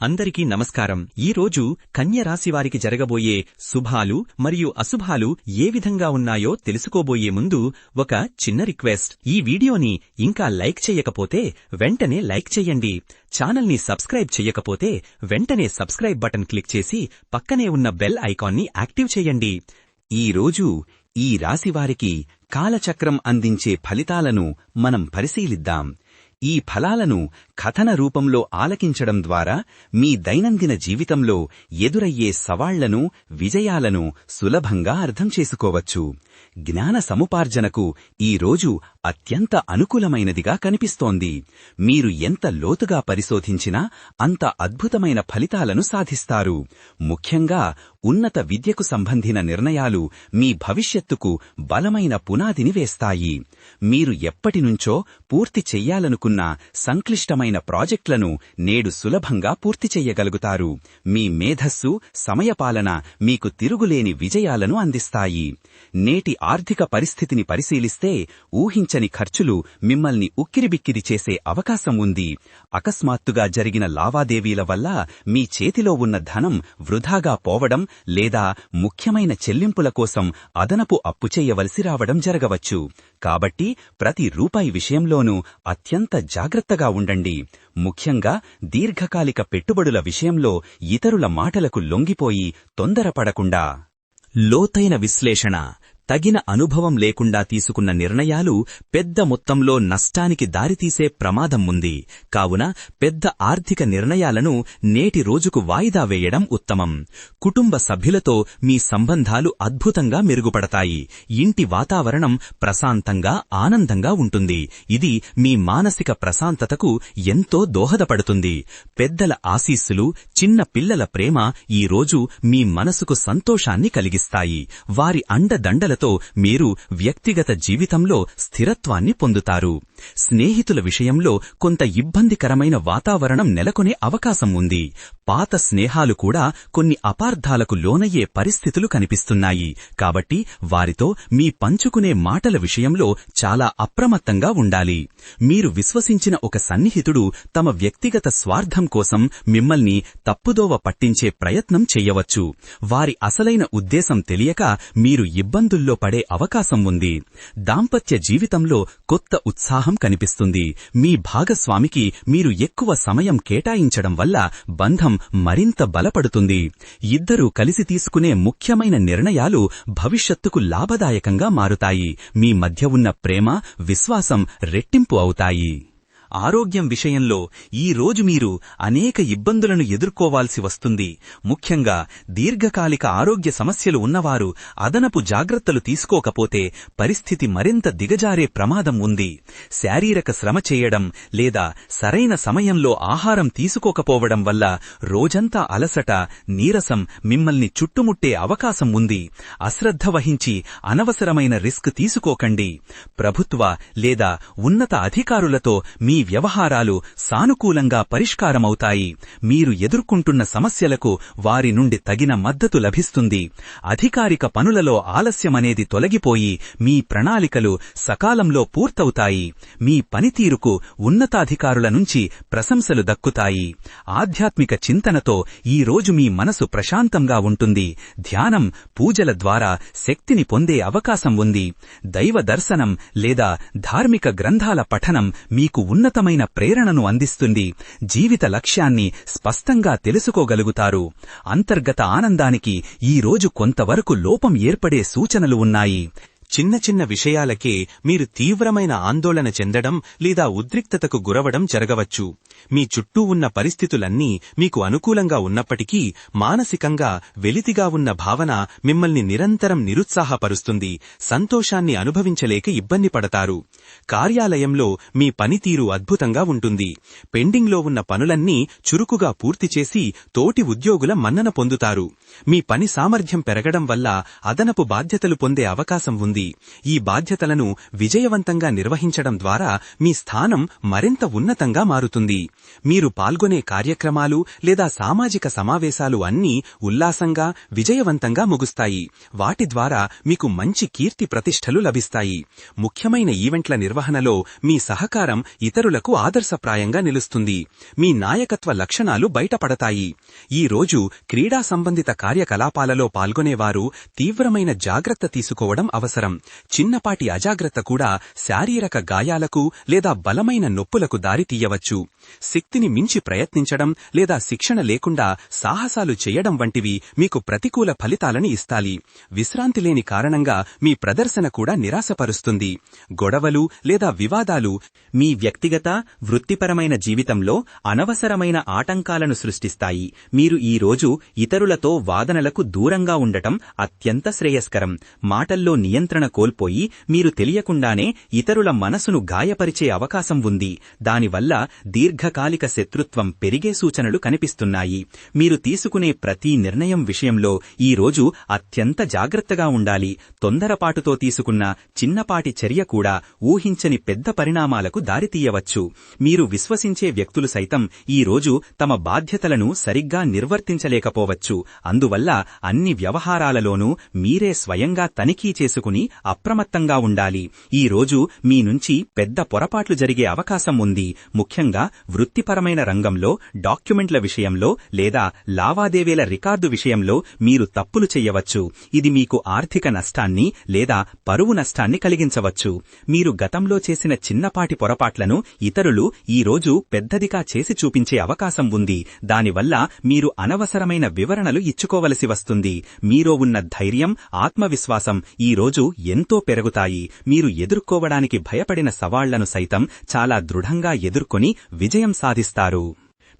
అందరికీ నమస్కారం. ఈ రోజు కన్య రాశి వారికి జరగబోయే శుభాలు మరియు అశుభాలు ఏ విధంగా ఉన్నాయో తెలుసుకోబోయే ముందు ఒక చిన్న రిక్వెస్ట్. ఈ వీడియోని ఇంకా లైక్ చేయకపోతే వెంటనే లైక్ చేయండి. ఛానల్ని సబ్స్క్రైబ్ చేయకపోతే వెంటనే సబ్స్క్రైబ్ బటన్ క్లిక్ చేసి పక్కనే ఉన్న బెల్ ఐకాన్ని యాక్టివ్ చేయండి. ఈ రోజు ఈ రాశివారికి కాలచక్రం అందించే ఫలితాలను మనం పరిశీలిద్దాం. ఈ ఫలాలను కథన రూపంలో ఆలకించడం ద్వారా మీ దైనందిన జీవితంలో ఎదురయ్యే సవాళ్ళను విజయాలను సులభంగా అర్థం చేసుకోవచ్చు. జ్ఞాన సముపార్జనకు ఈ రోజు అత్యంత అనుకూలమైనదిగా కనిపిస్తోంది. మీరు ఎంత లోతుగా పరిశోధించినా అంత అద్భుతమైన ఫలితాలను సాధిస్తారు. ముఖ్యంగా ఉన్నత విద్యకు సంబంధిన నిర్ణయాలు మీ భవిష్యత్తుకు బలమైన పునాదిని వేస్తాయి. మీరు ఎప్పటినుంచో పూర్తి చెయ్యాలనుకున్న సంక్లిష్టమైన ప్రాజెక్టులను నేడు సులభంగా పూర్తి చెయ్యగలుగుతారు. మీ మేధస్సు సమయపాలన మీకు తిరుగులేని విజయాలను అందిస్తాయి. నేటి ఆర్థిక పరిస్థితిని పరిశీలిస్తే ఊహించని ఖర్చులు మిమ్మల్ని ఉక్కిరిబిక్కిరి చేసే అవకాశం ఉంది. అకస్మాత్తుగా జరిగిన లావాదేవీల వల్ల మీ చేతిలో ఉన్న ధనం వృధాగా పోవడం లేదా ముఖ్యమైన చెల్లింపుల కోసం అదనపు అప్పు చేయవలసి రావడం జరగవచ్చు. కాబట్టి ప్రతి రూపాయి విషయంలోనూ అత్యంత జాగ్రత్తగా ఉండండి. ముఖ్యంగా దీర్ఘకాలిక పెట్టుబడుల విషయంలో ఇతరుల మాటలకు లొంగిపోయి తొందరపడకుండా. లోతైన విశ్లేషణ తగిన అనుభవం లేకుండా తీసుకున్న నిర్ణయాలు పెద్ద మొత్తంలో నష్టానికి దారితీసే ప్రమాదం ఉంది. కావున పెద్ద ఆర్థిక నిర్ణయాలను నేటి రోజుకు వాయిదా వేయడం ఉత్తమం. కుటుంబ సభ్యులతో మీ సంబంధాలు అద్భుతంగా మెరుగుపడతాయి. ఇంటి వాతావరణం ప్రశాంతంగా ఆనందంగా ఉంటుంది. ఇది మీ మానసిక ప్రశాంతతకు ఎంతో దోహదపడుతుంది. పెద్దల ఆశీస్సులు చిన్న పిల్లల ప్రేమ ఈ రోజు మీ మనసుకు సంతోషాన్ని కలిగిస్తాయి. వారి అండదండల వ్యక్తులతో మీరు వ్యక్తిగత జీవితంలో స్థిరత్వాన్ని పొందుతారు. స్నేహితుల విషయంలో కొంత ఇబ్బందికరమైన వాతావరణం నెలకొనే అవకాశం ఉంది పాత స్నేహాలు కూడా కొన్ని అపార్థాలకు లోనయ్యే పరిస్థితులు కనిపిస్తున్నాయి. కాబట్టి వారితో మీ పంచుకునే మాటల విషయంలో చాలా అప్రమత్తంగా ఉండాలి. మీరు విశ్వసించిన ఒక సన్నిహితుడు తమ వ్యక్తిగత స్వార్థం కోసం మిమ్మల్ని తప్పుదోవ పట్టించే ప్రయత్నం చెయ్యవచ్చు వారి అసలైన ఉద్దేశం తెలియక మీరు ఇబ్బందుల్లో పడే అవకాశం ఉంది. దాంపత్య జీవితంలో కొత్త ఉత్సాహం కనిపిస్తుంది. మీ భాగస్వామికి మీరు ఎక్కువ సమయం కేటాయించడం వల్ల బంధం మరింత బలపడుతుంది. ఇద్దరూ కలిసి తీసుకునే ముఖ్యమైన నిర్ణయాలు భవిష్యత్తుకు లాభదాయకంగా మారుతాయి. మీ మధ్య ఉన్న ప్రేమ విశ్వాసం రెట్టింపు అవుతాయి. ఆరోగ్యం విషయంలో ఈ రోజు మీరు అనేక ఇబ్బందులను ఎదుర్కోవాల్సి వస్తుంది. ముఖ్యంగా దీర్ఘకాలిక ఆరోగ్య సమస్యలు ఉన్నవారు అదనపు జాగ్రత్తలు తీసుకోకపోతే పరిస్థితి మరింత దిగజారే ప్రమాదం ఉంది. శారీరక శ్రమ చేయడం లేదా సరైన సమయంలో ఆహారం తీసుకోకపోవడం వల్ల రోజంతా అలసట నీరసం మిమ్మల్ని చుట్టుముట్టే అవకాశం ఉంది. అశ్రద్ధ వహించి అనవసరమైన రిస్క్ తీసుకోకండి. ప్రభుత్వ లేదా ఉన్నత అధికారులతో మీ మీ వ్యవహారాలు సానుకూలంగా పరిష్కారమవుతాయి. మీరు ఎదుర్కొంటున్న సమస్యలకు వారి నుండి తగిన మద్దతు లభిస్తుంది. అధికారిక పనులలో ఆలస్యమనేది తొలగిపోయి మీ ప్రణాళికలు సకాలంలో పూర్తవుతాయి. మీ పనితీరుకు ఉన్నతాధికారుల నుంచి ప్రశంసలు దక్కుతాయి. ఆధ్యాత్మిక చింతనతో ఈ రోజు మీ మనసు ప్రశాంతంగా ఉంటుంది. ధ్యానం పూజల ద్వారా శక్తిని పొందే అవకాశం ఉంది. దైవ దర్శనం లేదా ధార్మిక గ్రంథాల పఠనం మీకు ఉన్న ఉన్నతమైన ప్రేరణను అందిస్తుంది జీవిత లక్ష్యాన్ని స్పష్టంగా తెలుసుకోగలుగుతారు. అంతర్గత ఆనందానికి ఈ రోజు కొంతవరకు లోపం ఏర్పడే సూచనలు ఉన్నాయి. చిన్న చిన్న విషయాలకే మీరు తీవ్రమైన ఆందోళన చెందడం లేదా ఉద్రిక్తతకు గురవడం జరగవచ్చు. మీ చుట్టూ ఉన్న పరిస్థితులన్నీ మీకు అనుకూలంగా ఉన్నప్పటికీ మానసికంగా వెలితిగా ఉన్న భావన మిమ్మల్ని నిరంతరం నిరుత్సాహపరుస్తుంది సంతోషాన్ని అనుభవించలేక ఇబ్బంది పడతారు. కార్యాలయంలో మీ పనితీరు అద్భుతంగా ఉంటుంది. పెండింగ్లో ఉన్న పనులన్నీ చురుకుగా పూర్తి చేసి తోటి ఉద్యోగుల మన్నన పొందుతారు. మీ పని సామర్థ్యం పెరగడం వల్ల అదనపు బాధ్యతలు పొందే అవకాశం ఉంది. ఈ బాధ్యతలను విజయవంతంగా నిర్వహించడం ద్వారా మీ స్థానం మరింత ఉన్నతంగా మారుతుంది. మీరు పాల్గొనే కార్యక్రమాలు లేదా సామాజిక సమావేశాలు అన్నీ ఉల్లాసంగా విజయవంతంగా ముగుస్తాయి. వాటి ద్వారా మీకు మంచి కీర్తి ప్రతిష్టలు లభిస్తాయి. ముఖ్యమైన ఈవెంట్ల నిర్వహణలో మీ సహకారం ఇతరులకు ఆదర్శప్రాయంగా నిలుస్తుంది. మీ నాయకత్వ లక్షణాలు బయటపడతాయి. ఈ రోజు క్రీడా సంబంధిత కార్యకలాపాలలో పాల్గొనేవారు తీవ్రమైన జాగ్రత్త తీసుకోవడం అవసరం. చిన్నపాటి అజాగ్రత్త కూడా శారీరక గాయాలకు లేదా బలమైన నొప్పులకు దారితీయవచ్చు శక్తిని మించి ప్రయత్నించడం లేదా శిక్షణ లేకుండా సాహసాలు చేయడం వంటివి మీకు ప్రతికూల ఫలితాలని ఇస్తాయి. విశ్రాంతి లేని కారణంగా మీ ప్రదర్శన కూడా నిరాశపరుస్తుంది. గొడవలు లేదా వివాదాలు మీ వ్యక్తిగత వృత్తిపరమైన జీవితంలో అనవసరమైన ఆటంకాలను సృష్టిస్తాయి. మీరు ఈ రోజు ఇతరులతో వాదనలకు దూరంగా ఉండటం అత్యంత శ్రేయస్కరం. మాటల్లో నియంత్రణ కోల్పోయి మీరు తెలియకుండానే ఇతరుల మనసును గాయపరిచే అవకాశం ఉంది. దానివల్ల దీర్ఘకాలిక శత్రుత్వం పెరిగే సూచనలు కనిపిస్తున్నాయి. మీరు తీసుకునే ప్రతి నిర్ణయం విషయంలో ఈ రోజు అత్యంత జాగ్రత్తగా ఉండాలి. తొందరపాటుతో తీసుకున్న చిన్నపాటి చర్య కూడా ఊహించని పెద్ద పరిణామాలకు దారితీయవచ్చు. మీరు విశ్వసించే వ్యక్తులు సైతం ఈ రోజు తమ బాధ్యతలను సరిగ్గా నిర్వర్తించలేకపోవచ్చు. అందువల్ల అన్ని వ్యవహారాలలోనూ మీరే స్వయంగా తనిఖీ చేసుకుని అప్రమత్తంగా ఉండాలి. ఈ రోజు మీ నుంచి పెద్ద పొరపాట్లు జరిగే అవకాశం ఉంది. ముఖ్యంగా వృత్తిపరమైన రంగంలో డాక్యుమెంట్ల విషయంలో లేదా లావాదేవీల రికార్డు విషయంలో మీరు తప్పులు చెయ్యవచ్చు ఇది మీకు ఆర్థిక నష్టాన్ని లేదా పరువు నష్టాన్ని కలిగించవచ్చు. మీరు గతంలో చేసిన చిన్నపాటి పొరపాట్లను ఇతరులు ఈ రోజు పెద్దదిగా చేసి చూపించే అవకాశం ఉంది. దానివల్ల మీరు అనవసరమైన వివరణలు ఇచ్చు పెంచుకోవలసి వస్తుంది. మీలో ఉన్న ధైర్యం ఆత్మవిశ్వాసం ఈ రోజు ఎంతో పెరుగుతాయి. మీరు ఎదుర్కోవడానికి భయపడిన సవాళ్ళను సైతం చాలా దృఢంగా ఎదుర్కొని విజయం సాధిస్తారు.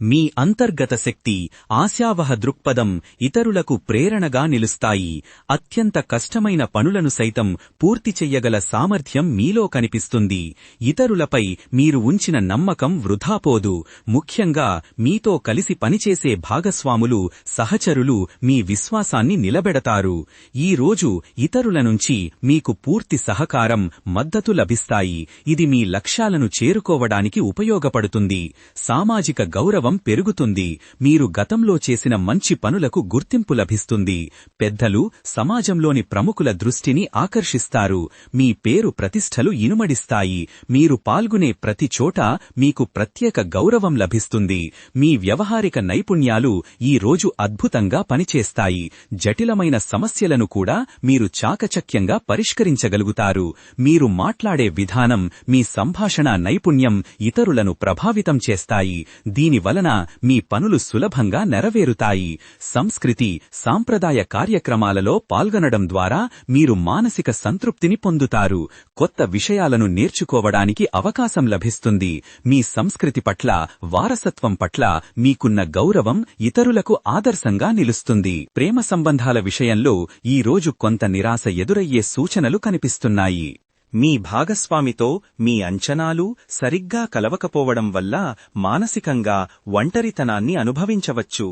మీ అంతర్గత శక్తి ఆశావహ దృక్పథం ఇతరులకు ప్రేరణగా నిలుస్తాయి. అత్యంత కష్టమైన పనులను సైతం పూర్తి చెయ్యగల సామర్థ్యం మీలో కనిపిస్తుంది. ఇతరులపై మీరు ఉంచిన నమ్మకం వృధాపోదు ముఖ్యంగా మీతో కలిసి పనిచేసే భాగస్వాములు సహచరులు మీ విశ్వాసాన్ని నిలబెడతారు. ఈ రోజు ఇతరుల నుంచి మీకు పూర్తి సహకారం మద్దతు లభిస్తాయి. ఇది మీ లక్ష్యాలను చేరుకోవడానికి ఉపయోగపడుతుంది. సామాజిక గౌరవం పెరుగుతుంది. మీరు గతంలో చేసిన మంచి పనులకు గుర్తింపు లభిస్తుంది. పెద్దలు సమాజంలోని ప్రముఖుల దృష్టిని ఆకర్షిస్తారు. మీ పేరు ప్రతిష్టలు ఇనుమడిస్తాయి. మీరు పాల్గొనే ప్రతి చోట మీకు ప్రత్యేక గౌరవం లభిస్తుంది. మీ వ్యవహారిక నైపుణ్యాలు ఈ రోజు అద్భుతంగా పనిచేస్తాయి. జటిలమైన సమస్యలను కూడా మీరు చాకచక్యంగా పరిష్కరించగలుగుతారు. మీరు మాట్లాడే విధానం మీ సంభాషణ నైపుణ్యం ఇతరులను ప్రభావితం చేస్తాయి. దీనివల్ల వలన మీ పనులు సులభంగా నెరవేరుతాయి. సంస్కృతి సాంప్రదాయ కార్యక్రమాలలో పాల్గొనడం ద్వారా మీరు మానసిక సంతృప్తిని పొందుతారు. కొత్త విషయాలను నేర్చుకోవడానికి అవకాశం లభిస్తుంది. మీ సంస్కృతి పట్ల వారసత్వం పట్ల మీకున్న గౌరవం ఇతరులకు ఆదర్శంగా నిలుస్తుంది. ప్రేమ సంబంధాల విషయంలో ఈ రోజు కొంత నిరాశ ఎదురయ్యే సూచనలు కనిపిస్తున్నాయి. మీ భాగస్వామితో మీ అంచనాలు సరిగ్గా కలవకపోవడం వల్ల మానసికంగా ఒంటరితనాన్ని అనుభవించవచ్చు.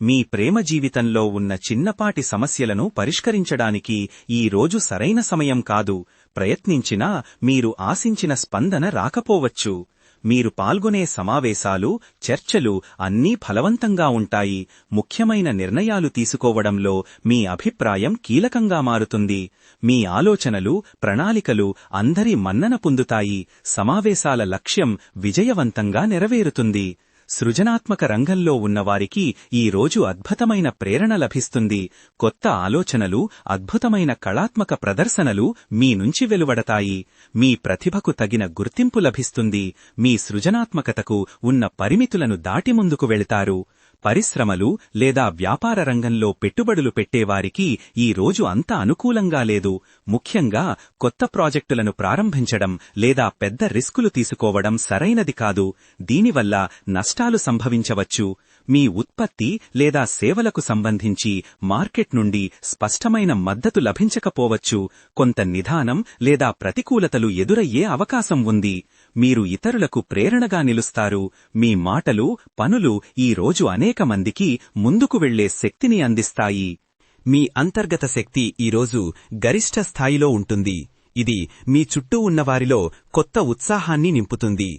మీ ప్రేమ జీవితంలో ఉన్న చిన్నపాటి సమస్యలను పరిష్కరించడానికి ఈ రోజు సరైన సమయం కాదు. ప్రయత్నించినా మీరు ఆశించిన స్పందన రాకపోవచ్చు. మీరు పాల్గొనే సమావేశాలు చర్చలు అన్నీ ఫలవంతంగా ఉంటాయి. ముఖ్యమైన నిర్ణయాలు తీసుకోవడంలో మీ అభిప్రాయం కీలకంగా మారుతుంది. మీ ఆలోచనలు ప్రణాళికలు అందరి మన్నన పొందుతాయి. సమావేశాల లక్ష్యం విజయవంతంగా నెరవేరుతుంది. సృజనాత్మక రంగంలో ఉన్నవారికి ఈ రోజు అద్భుతమైన ప్రేరణ లభిస్తుంది. కొత్త ఆలోచనలు అద్భుతమైన కళాత్మక ప్రదర్శనలు మీ నుంచి వెలువడతాయి. మీ ప్రతిభకు తగిన గుర్తింపు లభిస్తుంది. మీ సృజనాత్మకతకు ఉన్న పరిమితులను దాటి ముందుకు వెళతారు. పరిశ్రమలు లేదా వ్యాపార రంగంలో పెట్టుబడులు పెట్టేవారికి ఈ రోజు అంత అనుకూలంగా లేదు. ముఖ్యంగా కొత్త ప్రాజెక్టులను ప్రారంభించడం లేదా పెద్ద రిస్కులు తీసుకోవడం సరైనది కాదు. దీనివల్ల నష్టాలు సంభవించవచ్చు. మీ ఉత్పత్తి లేదా సేవలకు సంబంధించి మార్కెట్ నుండి స్పష్టమైన మద్దతు లభించకపోవచ్చు. కొంత నిధానం లేదా ప్రతికూలతలు ఎదురయ్యే అవకాశం ఉంది. మీరు ఇతరులకు ప్రేరణగా నిలుస్తారు. మీ మాటలు పనులు ఈ రోజు అనేక మందికి ముందుకు వెళ్ళే శక్తిని అందిస్తాయి. మీ అంతర్గత శక్తి ఈరోజు గరిష్ట స్థాయిలో ఉంటుంది. ఇది మీ చుట్టూ ఉన్నవారిలో కొత్త ఉత్సాహాన్ని నింపుతుంది.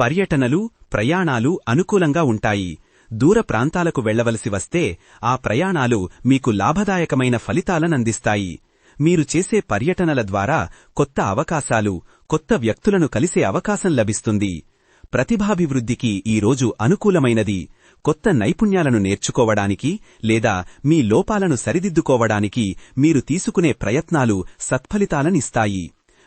పర్యటనలు ప్రయాణాలు అనుకూలంగా ఉంటాయి. దూర ప్రాంతాలకు వెళ్ళవలసి వస్తే ఆ ప్రయాణాలు మీకు లాభదాయకమైన ఫలితాలనందిస్తాయి మీరు చేసే పర్యటనల ద్వారా కొత్త అవకాశాలు కొత్త వ్యక్తులను కలిసే అవకాశం లభిస్తుంది. ప్రతిభాభివృద్ధికి ఈరోజు అనుకూలమైనది. కొత్త నైపుణ్యాలను నేర్చుకోవడానికి లేదా మీ లోపాలను సరిదిద్దుకోవడానికి మీరు తీసుకునే ప్రయత్నాలు సత్ఫలితాలనిస్తాయి.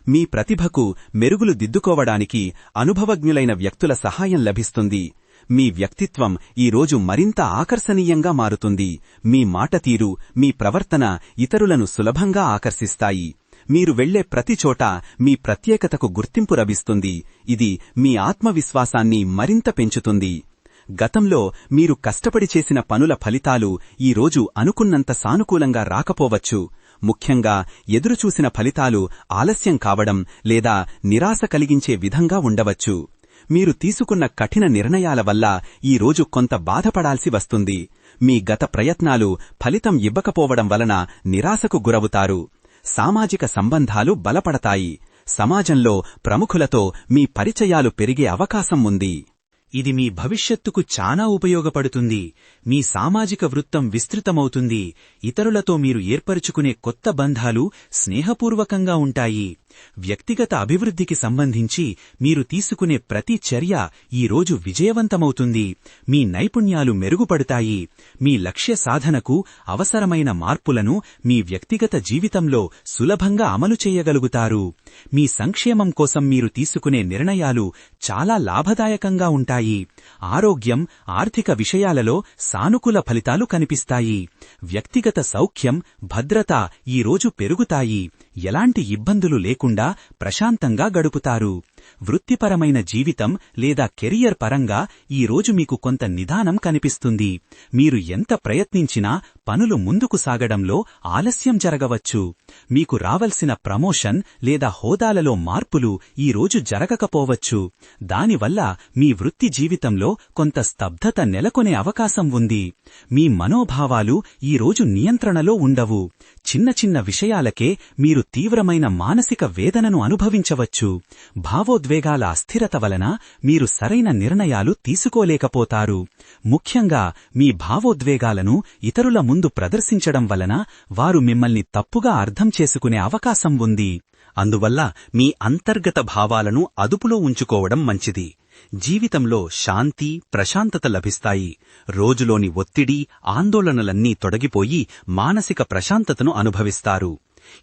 మీ ప్రతిభకు మెరుగులు దిద్దుకోవడానికి అనుభవజ్ఞులైన వ్యక్తుల సహాయం లభిస్తుంది. మీ వ్యక్తిత్వం ఈరోజు మరింత ఆకర్షణీయంగా మారుతుంది. మీ మాటతీరు మీ ప్రవర్తన ఇతరులను సులభంగా ఆకర్షిస్తాయి. మీరు వెళ్ళే ప్రతి చోట మీ ప్రత్యేకతకు గుర్తింపు లభిస్తుంది ఇది మీ ఆత్మవిశ్వాసాన్ని మరింత పెంచుతుంది. గతంలో మీరు కష్టపడి చేసిన పనుల ఫలితాలు ఈరోజు అనుకున్నంత సానుకూలంగా రాకపోవచ్చు. ముఖ్యంగా ఎదురుచూసిన ఫలితాలు ఆలస్యం కావడం లేదా నిరాశ కలిగించే విధంగా ఉండవచ్చు. మీరు తీసుకున్న కఠిన నిర్ణయాల వల్ల ఈరోజు కొంత బాధపడాల్సి వస్తుంది. మీ గత ప్రయత్నాలు ఫలితం ఇవ్వకపోవడం వలన నిరాశకు గురవుతారు. సామాజిక సంబంధాలు బలపడతాయి. సమాజంలో ప్రముఖులతో మీ పరిచయాలు పెరిగే అవకాశం ఉంది. ఇది మీ భవిష్యత్తుకు చాలా ఉపయోగపడుతుంది. మీ సామాజిక వృత్తం విస్తృతమవుతుంది. ఇతరులతో మీరు ఏర్పరుచుకునే కొత్త బంధాలు స్నేహపూర్వకంగా ఉంటాయి. వ్యక్తిగత అభివృద్ధికి సంబంధించి మీరు తీసుకునే ప్రతి చర్య ఈరోజు విజయవంతమవుతుంది. మీ నైపుణ్యాలు మెరుగుపడతాయి. మీ లక్ష్య సాధనకు అవసరమైన మార్పులను మీ వ్యక్తిగత జీవితంలో సులభంగా అమలు చేయగలుగుతారు. మీ సంక్షేమం కోసం మీరు తీసుకునే నిర్ణయాలు చాలా లాభదాయకంగా ఉంటాయి. ఆరోగ్యం ఆర్థిక విషయాలలో సానుకూల ఫలితాలు కనిపిస్తాయి. వ్యక్తిగత సౌఖ్యం భద్రత ఈరోజు పెరుగుతాయి. ఎలాంటి ఇబ్బందులు లేకుండా ప్రశాంతంగా గడుపుతారు. వృత్తిపరమైన జీవితం లేదా కెరియర్ పరంగా ఈరోజు మీకు కొంత నిదానం కనిపిస్తుంది. మీరు ఎంత ప్రయత్నించినా పనులు ముందుకు సాగడంలో ఆలస్యం జరగవచ్చు. మీకు రావలసిన ప్రమోషన్ లేదా హోదాలలో మార్పులు ఈరోజు జరగకపోవచ్చు. దానివల్ల మీ వృత్తి జీవితంలో కొంత స్తబ్దత నెలకొనే అవకాశం ఉంది. మీ మనోభావాలు ఈరోజు నియంత్రణలో ఉండవు. చిన్న చిన్న విషయాలకే మీరు తీవ్రమైన మానసిక వేదనను అనుభవించవచ్చు. భావోద్వేగాల అస్థిరత వలన మీరు సరైన నిర్ణయాలు తీసుకోలేకపోతారు. ముఖ్యంగా మీ భావోద్వేగాలను ఇతరుల ముందు ముందు ప్రదర్శించడం వలన వారు మిమ్మల్ని తప్పుగా అర్థం చేసుకునే అవకాశం ఉంది. అందువల్ల మీ అంతర్గత భావాలను అదుపులో ఉంచుకోవడం మంచిది. జీవితంలో శాంతి ప్రశాంతత లభిస్తాయి. రోజులోని ఒత్తిడి ఆందోళనలన్నీ తొడగిపోయి మానసిక ప్రశాంతతను అనుభవిస్తారు.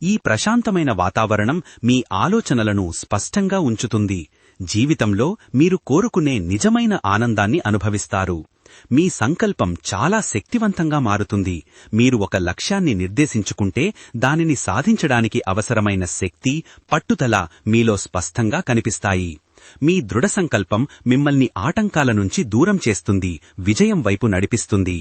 ఈ ప్రశాంతమైన వాతావరణం మీ ఆలోచనలను స్పష్టంగా ఉంచుతుంది. జీవితంలో మీరు కోరుకునే నిజమైన ఆనందాన్ని అనుభవిస్తారు. మీ సంకల్పం చాలా శక్తివంతంగా మారుతుంది. మీరు ఒక లక్ష్యాన్ని నిర్దేశించుకుంటే దానిని సాధించడానికి అవసరమైన శక్తి పట్టుదల మీలో స్పష్టంగా కనిపిస్తాయి. మీ దృఢ సంకల్పం మిమ్మల్ని ఆటంకాల నుంచి దూరం చేస్తుంది విజయం వైపు నడిపిస్తుంది.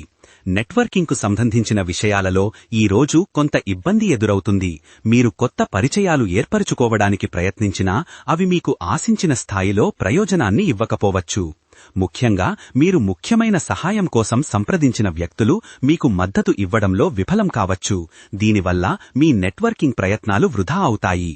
నెట్వర్కింగ్కు సంబంధించిన విషయాలలో ఈ రోజు కొంత ఇబ్బంది ఎదురవుతుంది. మీరు కొత్త పరిచయాలు ఏర్పరచుకోవడానికి ప్రయత్నించినా అవి మీకు ఆశించిన స్థాయిలో ప్రయోజనాన్ని ఇవ్వకపోవచ్చు. ముఖ్యంగా మీరు ముఖ్యమైన సహాయం కోసం సంప్రదించిన వ్యక్తులు మీకు మద్దతు ఇవ్వడంలో విఫలం కావచ్చు. దీనివల్ల మీ నెట్వర్కింగ్ ప్రయత్నాలు వృధా అవుతాయి.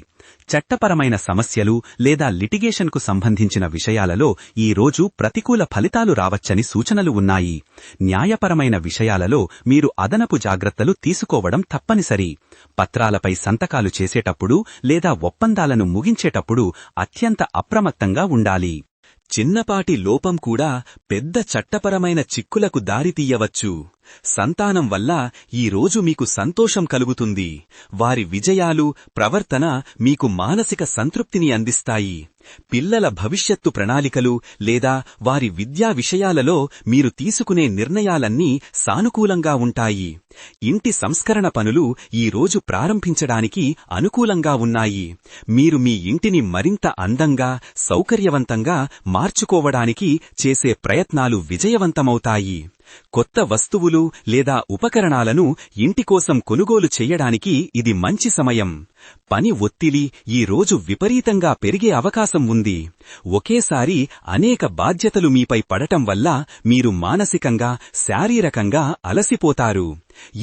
చట్టపరమైన సమస్యలు లేదా లిటిగేషన్కు సంబంధించిన విషయాలలో ఈ రోజు ప్రతికూల ఫలితాలు రావచ్చని సూచనలు ఉన్నాయి. న్యాయపరమైన విషయాలలో మీరు అదనపు జాగ్రత్తలు తీసుకోవడం తప్పనిసరి. పత్రాలపై సంతకాలు చేసేటప్పుడు లేదా ఒప్పందాలను ముగించేటప్పుడు అత్యంత అప్రమత్తంగా ఉండాలి. చిన్నపాటి లోపం కూడా పెద్ద చట్టపరమైన చిక్కులకు దారితీయవచ్చు సంతానం వల్ల ఈరోజు మీకు సంతోషం కలుగుతుంది. వారి విజయాలు ప్రవర్తన మీకు మానసిక సంతృప్తిని అందిస్తాయి. పిల్లల భవిష్యత్తు ప్రణాళికలు లేదా వారి విద్యా విషయాలలో మీరు తీసుకునే నిర్ణయాలన్నీ సానుకూలంగా ఉంటాయి. ఇంటి సంస్కరణ పనులు ఈ రోజు ప్రారంభించడానికి అనుకూలంగా ఉన్నాయి. మీరు మీ ఇంటిని మరింత అందంగా సౌకర్యవంతంగా మార్చుకోవడానికి చేసే ప్రయత్నాలు విజయవంతమవుతాయి. కొత్త వస్తువులు లేదా ఉపకరణాలను ఇంటికోసం కొనుగోలు చెయ్యడానికి ఇది మంచి సమయం. పని ఒత్తిడి ఈ రోజు విపరీతంగా పెరిగే అవకాశం ఉంది. ఒకేసారి అనేక బాధ్యతలు మీపై పడటం వల్ల మీరు మానసికంగా శారీరకంగా అలసిపోతారు.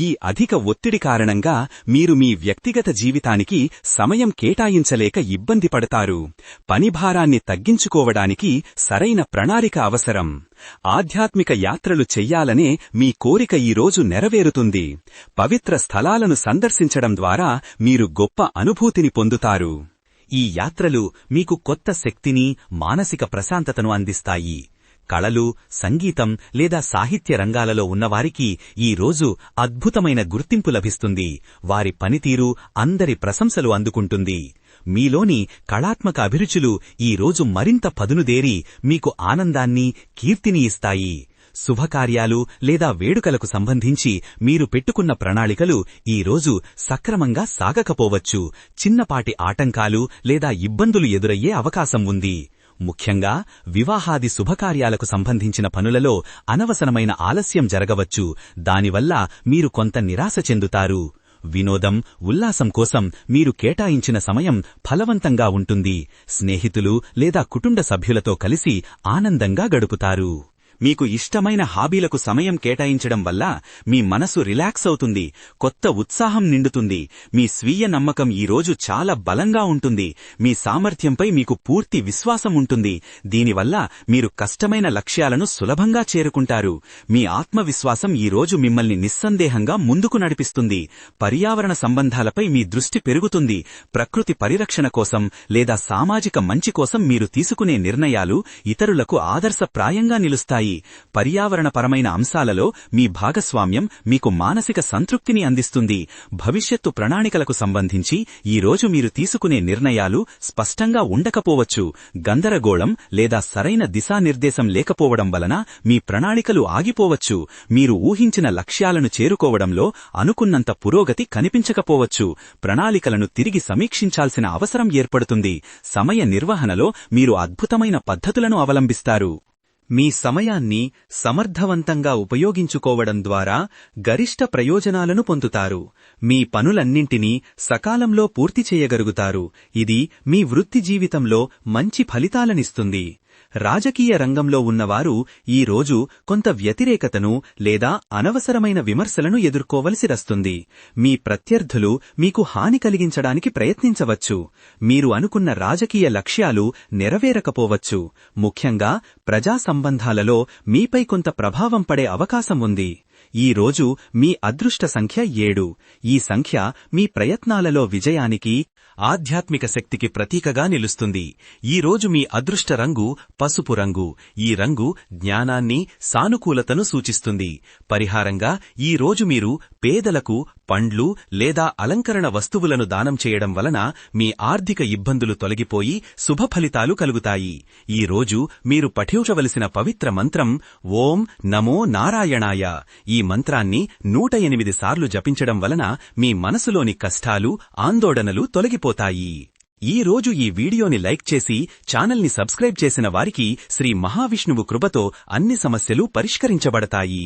ఈ అధిక ఒత్తిడి కారణంగా మీరు మీ వ్యక్తిగత జీవితానికి సమయం కేటాయించలేక ఇబ్బంది పడతారు. పనిభారాన్ని తగ్గించుకోవడానికి సరైన ప్రణాళిక అవసరం. ఆధ్యాత్మిక యాత్రలు చెయ్యాలనే మీ కోరిక ఈరోజు నెరవేరుతుంది. పవిత్ర స్థలాలను సందర్శించడం ద్వారా మీరు గొప్ప అనుభూతిని పొందుతారు. ఈ యాత్రలు మీకు కొత్త శక్తిని మానసిక ప్రశాంతతను అందిస్తాయి. కళలు సంగీతం లేదా సాహిత్య రంగాలలో ఉన్నవారికి ఈ రోజు అద్భుతమైన గుర్తింపు లభిస్తుంది. వారి పనితీరు అందరి ప్రశంసలు అందుకుంటుంది. మీలోని కళాత్మక అభిరుచులు ఈ రోజు మరింత పదునుదేరి మీకు ఆనందాన్ని కీర్తిని ఇస్తాయి. శుభకార్యాలు లేదా వేడుకలకు సంబంధించి మీరు పెట్టుకున్న ప్రణాళికలు ఈ రోజు సక్రమంగా సాగకపోవచ్చు. చిన్నపాటి ఆటంకాలు లేదా ఇబ్బందులు ఎదురయ్యే అవకాశం ఉంది. ముఖ్యంగా వివాహాది శుభకార్యాలకు సంబంధించిన పనులలో అనవసరమైన ఆలస్యం జరగవచ్చు. దానివల్ల మీరు కొంత నిరాశ చెందుతారు. వినోదం ఉల్లాసం కోసం మీరు కేటాయించిన సమయం ఫలవంతంగా ఉంటుంది. స్నేహితులు లేదా కుటుంబ సభ్యులతో కలిసి ఆనందంగా గడుపుతారు. మీకు ఇష్టమైన హాబీలకు సమయం కేటాయించడం వల్ల మీ మనసు రిలాక్స్ అవుతుంది కొత్త ఉత్సాహం నిండుతుంది మీ స్వీయ నమ్మకం ఈ రోజు చాలా బలంగా ఉంటుంది మీ సామర్థ్యంపై మీకు పూర్తి విశ్వాసం ఉంటుంది దీనివల్ల మీరు కష్టమైన లక్ష్యాలను సులభంగా చేరుకుంటారు మీ ఆత్మవిశ్వాసం ఈ రోజు మిమ్మల్ని నిస్సందేహంగా ముందుకు నడిపిస్తుంది పర్యావరణ సంబంధాలపై మీ దృష్టి పెరుగుతుంది ప్రకృతి పరిరక్షణ కోసం లేదా సామాజిక మంచి కోసం మీరు తీసుకునే నిర్ణయాలు ఇతరులకు ఆదర్శప్రాయంగా నిలుస్తాయి. పర్యావరణపరమైన అంశాలలో మీ భాగస్వామ్యం మీకు మానసిక సంతృప్తిని అందిస్తుంది. భవిష్యత్తు ప్రణాళికలకు సంబంధించి ఈ రోజు మీరు తీసుకునే నిర్ణయాలు స్పష్టంగా ఉండకపోవచ్చు. గందరగోళం లేదా సరైన దిశానిర్దేశం లేకపోవడం వలన మీ ప్రణాళికలు ఆగిపోవచ్చు. మీరు ఊహించిన లక్ష్యాలను చేరుకోవడంలో అనుకున్నంత పురోగతి కనిపించకపోవచ్చు. ప్రణాళికలను తిరిగి సమీక్షించాల్సిన అవసరం ఏర్పడుతుంది. సమయ నిర్వహణలో మీరు అద్భుతమైన పద్ధతులను అవలంబిస్తారు. మీ సమయాన్ని సమర్థవంతంగా ఉపయోగించుకోవడం ద్వారా గరిష్ట ప్రయోజనాలను పొందుతారు. మీ పనులన్నింటినీ సకాలంలో పూర్తి చేయగలుగుతారు. ఇది మీ వృత్తి జీవితంలో మంచి ఫలితాలనిస్తుంది. రాజకీయ రంగంలో ఉన్నవారు ఈ రోజు కొంత వ్యతిరేకతను లేదా అనవసరమైన విమర్శలను ఎదుర్కోవలసి వస్తుంది మీ ప్రత్యర్థులు మీకు హాని కలిగించడానికి ప్రయత్నించవచ్చు. మీరు అనుకున్న రాజకీయ లక్ష్యాలు నెరవేరకపోవచ్చు. ముఖ్యంగా ప్రజా సంబంధాలలో మీపై కొంత ప్రభావం పడే అవకాశం ఉంది. ఈ రోజు మీ అదృష్ట సంఖ్య ఏడు. ఈ సంఖ్య మీ ప్రయత్నాలలో విజయానికి ఆధ్యాత్మిక శక్తికి ప్రతీకగా నిలుస్తుంది. ఈ రోజు మీ అదృష్ట రంగు పసుపు రంగు. ఈ రంగు జ్ఞానాన్ని సానుకూలతను సూచిస్తుంది. పరిహారంగా ఈ రోజు మీరు పేదలకు పండ్లు లేదా అలంకరణ వస్తువులను దానం చేయడం వలన మీ ఆర్థిక ఇబ్బందులు తొలగిపోయి శుభ ఫలితాలు కలుగుతాయి. ఈ రోజు మీరు పఠించవలసిన పవిత్ర మంత్రం ఓం నమో నారాయణాయ. ఈ మంత్రాన్ని నూట ఎనిమిది సార్లు జపించడం వలన మీ మనసులోని కష్టాలు ఆందోళనలు తొలగిపోతాయి. ఈ రోజు ఈ వీడియోని లైక్ చేసి ఛానల్ని సబ్స్క్రైబ్ చేసిన వారికి శ్రీ మహావిష్ణువు కృపతో అన్ని సమస్యలు పరిష్కరించబడతాయి.